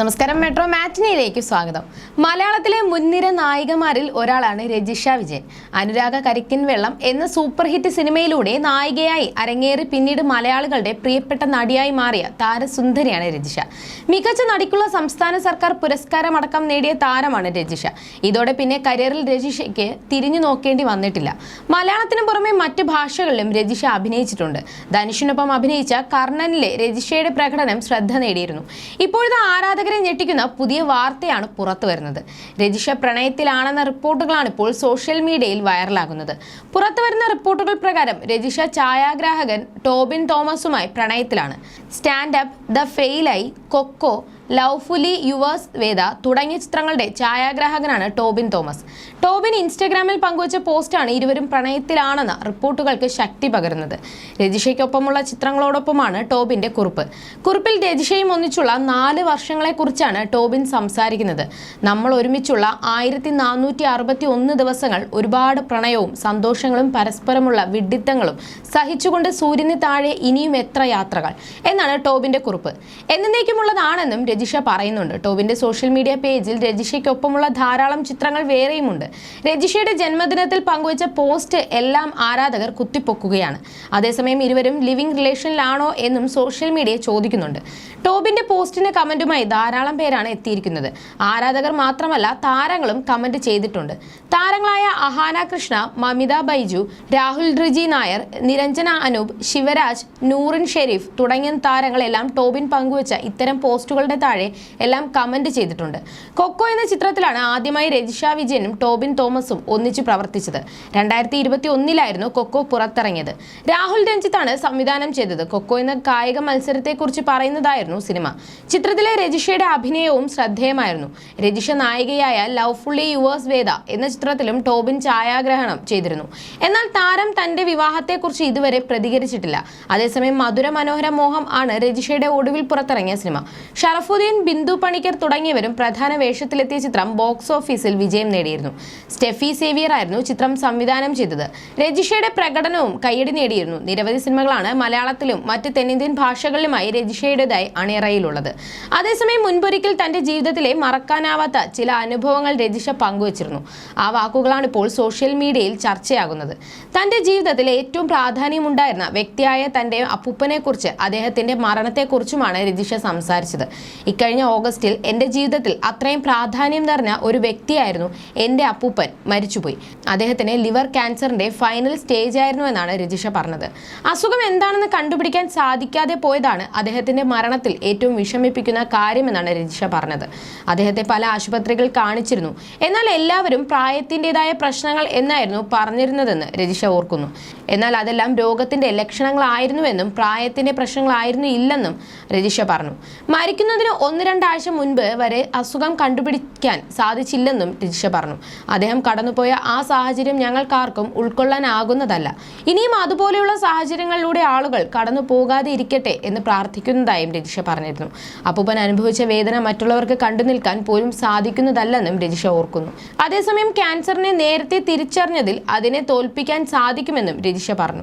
നമസ്കാരം. മെട്രോ മാറ്റിനിയിലേക്ക് സ്വാഗതം. മലയാളത്തിലെ മുൻനിര നായികമാരിൽ ഒരാളാണ് രജിഷ വിജയൻ. അനുരാഗ കരിക്കിൻ വെള്ളം എന്ന സൂപ്പർ ഹിറ്റ് സിനിമയിലൂടെ നായികയായി അരങ്ങേറി പിന്നീട് മലയാളികളുടെ പ്രിയപ്പെട്ട നടിയായി മാറിയ താരസുന്ദരിയാണ് രജിഷ. മികച്ച നടിക്കുള്ള സംസ്ഥാന സർക്കാർ പുരസ്കാരമടക്കം നേടിയ താരമാണ് രജിഷ. ഇതോടെ പിന്നെ കരിയറിൽ രജിഷയ്ക്ക് തിരിഞ്ഞു നോക്കേണ്ടി വന്നിട്ടില്ല. മലയാളത്തിന് പുറമെ മറ്റ് ഭാഷകളിലും രജിഷ അഭിനയിച്ചിട്ടുണ്ട്. ധനുഷിനൊപ്പം അഭിനയിച്ച കർണനിലെ രജിഷയുടെ പ്രകടനം ശ്രദ്ധ നേടിയിരുന്നു. ഇപ്പോഴത്തെ ആരാധകരെ ഞെട്ടിക്കുന്ന പുതിയ വാർത്തയാണ് പുറത്തു വരുന്നത്. രജിഷ പ്രണയത്തിലാണെന്ന റിപ്പോർട്ടുകളാണ് ഇപ്പോൾ സോഷ്യൽ മീഡിയയിൽ വൈറലാകുന്നത്. പുറത്തു വരുന്ന റിപ്പോർട്ടുകൾ പ്രകാരം രജിഷ ഛായാഗ്രാഹകൻ ടോബിൻ തോമസുമായി പ്രണയത്തിലാണ്. സ്റ്റാൻഡപ്പ് ദ ഫെയിലായി കൊക്കോ ലവ്ഫുലി യുവേഴ്സ് വേദ തുടങ്ങിയ ചിത്രങ്ങളുടെ ഛായാഗ്രാഹകനാണ് ടോബിൻ തോമസ്. ടോബിൻ ഇൻസ്റ്റഗ്രാമിൽ പങ്കുവച്ച പോസ്റ്റാണ് ഇരുവരും പ്രണയത്തിലാണെന്ന റിപ്പോർട്ടുകൾക്ക് ശക്തി പകരുന്നത്. രജിഷയ്ക്കൊപ്പമുള്ള ചിത്രങ്ങളോടൊപ്പമാണ് ടോബിന്റെ കുറിപ്പ്. കുറിപ്പിൽ രജിഷയും ഒന്നിച്ചുള്ള നാല് വർഷങ്ങളെക്കുറിച്ചാണ് ടോബിൻ സംസാരിക്കുന്നത്. നമ്മൾ ഒരുമിച്ചുള്ള ആയിരത്തി നാനൂറ്റി അറുപത്തി ഒന്ന് ദിവസങ്ങൾ ഒരുപാട് പ്രണയവും സന്തോഷങ്ങളും പരസ്പരമുള്ള വിഡിത്തങ്ങളും സഹിച്ചുകൊണ്ട് സൂര്യന് താഴെ ഇനിയും എത്ര യാത്രകൾ? എന്നാണ് ടോബിന്റെ കുറിപ്പ്. എന്നേക്കുമുള്ളതാണെന്നും രജിഷ പറയുന്നുണ്ട്. ടോബിന്റെ സോഷ്യൽ മീഡിയ പേജിൽ രജിഷയ്ക്കൊപ്പമുള്ള ധാരാളം ചിത്രങ്ങൾ വേറെയുമുണ്ട്. രജിഷയുടെ ജന്മദിനത്തിൽ പങ്കുവച്ച പോസ്റ്റ് എല്ലാം ആരാധകർ കുത്തിപ്പൊക്കുകയാണ്. അതേസമയം ഇരുവരും ലിവിംഗ് റിലേഷനിലാണോ എന്നും സോഷ്യൽ മീഡിയ ചോദിക്കുന്നുണ്ട്. ടോബിന്റെ പോസ്റ്റിന് കമന്റുമായി ധാരാളം പേരാണ് എത്തിയിരിക്കുന്നത്. ആരാധകർ മാത്രമല്ല താരങ്ങളും കമന്റ് ചെയ്തിട്ടുണ്ട്. താരങ്ങളായ അഹാന കൃഷ്ണ മമിത ബൈജു രാഹുൽ റിജി നായർ നിരഞ്ജന അനൂപ് ശിവരാജ് നൂറിൻ ഷെരീഫ് തുടങ്ങിയ താരങ്ങളെല്ലാം ടോബിൻ പങ്കുവച്ച ഇത്തരം പോസ്റ്റുകളുടെ താഴെ എല്ലാം കമന്റ് ചെയ്തിട്ടുണ്ട്. കൊക്കോ എന്ന ചിത്രത്തിലാണ് ആദ്യമായി രജിഷ വിജയനും ടോബിൻ തോമസും ഒന്നിച്ചു പ്രവർത്തിച്ചത്. രണ്ടായിരത്തി ഇരുപത്തി ഒന്നിലായിരുന്നു കൊക്കോ പുറത്തിറങ്ങിയത്. രാഹുൽ രഞ്ജിത്താണ് സംവിധാനം ചെയ്തത്. കൊക്കോ എന്ന കായിക മത്സരത്തെക്കുറിച്ച് പറയുന്നതായിരുന്നു സിനിമ. ചിത്രത്തിലെ രജിഷയുടെ അഭിനയവും ശ്രദ്ധേയമായിരുന്നു. രജിഷ നായികയായ ലവ് ഫുള്ളി യുവേഴ്സ് വേദ എന്ന ചിത്രത്തിലും ടോബിൻ ഛായാഗ്രഹണം ചെയ്തിരുന്നു. എന്നാൽ താരം തന്റെ വിവാഹത്തെക്കുറിച്ച് ഇതുവരെ പ്രതികരിച്ചിട്ടില്ല. അതേസമയം മധുര മനോഹര മോഹം ആണ് രജിഷയുടെ ഒടുവിൽ പുറത്തിറങ്ങിയ സിനിമ. ഷറഫുദ്ദീൻ ബിന്ദു പണിക്കർ തുടങ്ങിയവരും പ്രധാന വേഷത്തിലെത്തിയ ചിത്രം ബോക്സ് ഓഫീസിൽ വിജയം നേടിയിരുന്നു. സ്റ്റെഫി സേവിയർ ആയിരുന്നു ചിത്രം സംവിധാനം ചെയ്തത്. രജിഷയുടെ പ്രകടനവും കയ്യടി നേടിയിരുന്നു. നിരവധി സിനിമകളാണ് മലയാളത്തിലും മറ്റ് തെന്നിന്ത്യൻ ഭാഷകളിലുമായി രജിഷയുടേതായി അണിയറയിലുള്ളത്. അതേസമയം മുൻപൊരിക്കൽ തന്റെ ജീവിതത്തിലെ മറക്കാനാവാത്ത ചില അനുഭവങ്ങൾ രജിഷ പങ്കുവച്ചിരുന്നു. ആ വാക്കുകളാണ് ഇപ്പോൾ സോഷ്യൽ മീഡിയയിൽ ചർച്ചയാകുന്നത്. തന്റെ ജീവിതത്തിൽ ഏറ്റവും പ്രാധാന്യമുണ്ടായിരുന്ന വ്യക്തിയായ തന്റെ അപ്പൂപ്പനെക്കുറിച്ച് അദ്ദേഹത്തിന്റെ മരണത്തെക്കുറിച്ചുമാണ് രജിഷ സംസാരിച്ചത്. ഇക്കഴിഞ്ഞ ഓഗസ്റ്റിൽ എന്റെ ജീവിതത്തിൽ അത്രയും പ്രാധാന്യം നിറഞ്ഞ ഒരു വ്യക്തിയായിരുന്നു എന്റെ അപ്പൂപ്പൻ. മരിച്ചുപോയി. അദ്ദേഹത്തിന് ലിവർ ക്യാൻസറിന്റെ ഫൈനൽ സ്റ്റേജ് ആയിരുന്നു എന്നാണ് രജിഷ പറഞ്ഞത്. അസുഖം എന്താണെന്ന് കണ്ടുപിടിക്കാൻ സാധിക്കാതെ പോയതാണ് അദ്ദേഹത്തിന്റെ മരണത്തിൽ ഏറ്റവും വിഷമിപ്പിക്കുന്ന കാര്യമെന്നാണ് രജിഷ പറഞ്ഞത്. അദ്ദേഹത്തെ പല ആശുപത്രികൾ കാണിച്ചിരുന്നു. എന്നാൽ എല്ലാവരും പ്രായത്തിന്റെതായ പ്രശ്നങ്ങൾ എന്നായിരുന്നു പറഞ്ഞിരുന്നതെന്ന് രജിഷ ഓർക്കുന്നു. എന്നാൽ അതെല്ലാം രോഗത്തിന്റെ ലക്ഷണങ്ങളായിരുന്നുവെന്നും പ്രായത്തിന്റെ പ്രശ്നങ്ങളായിരുന്നു ഇല്ലെന്നും രജിഷ പറഞ്ഞു. മരിക്കുന്നതിന് ഒന്ന് രണ്ടാഴ്ച മുൻപ് വരെ അസുഖം കണ്ടുപിടിക്കാൻ സാധിച്ചില്ലെന്നും രജിഷ പറഞ്ഞു. അദ്ദേഹം കടന്നുപോയ ആ സാഹചര്യം ഞങ്ങൾക്കാർക്കും ഉൾക്കൊള്ളാനാകുന്നതല്ല. ഇനിയും അതുപോലെയുള്ള സാഹചര്യങ്ങളിലൂടെ ആളുകൾ കടന്നു പോകാതെ ഇരിക്കട്ടെ എന്ന് പ്രാർത്ഥിക്കുന്നതായും രജിഷ പറഞ്ഞിരുന്നു. അപ്പൂപ്പൻ അനുഭവിച്ച വേദന മറ്റുള്ളവർക്ക് കണ്ടു നിൽക്കാൻ പോലും സാധിക്കുന്നതല്ലെന്നും രജിഷ ഓർക്കുന്നു. അതേസമയം ക്യാൻസറിനെ നേരത്തെ തിരിച്ചറിഞ്ഞതിൽ അതിനെ തോൽപ്പിക്കാൻ സാധിക്കുമെന്നും രജിഷ പറഞ്ഞു.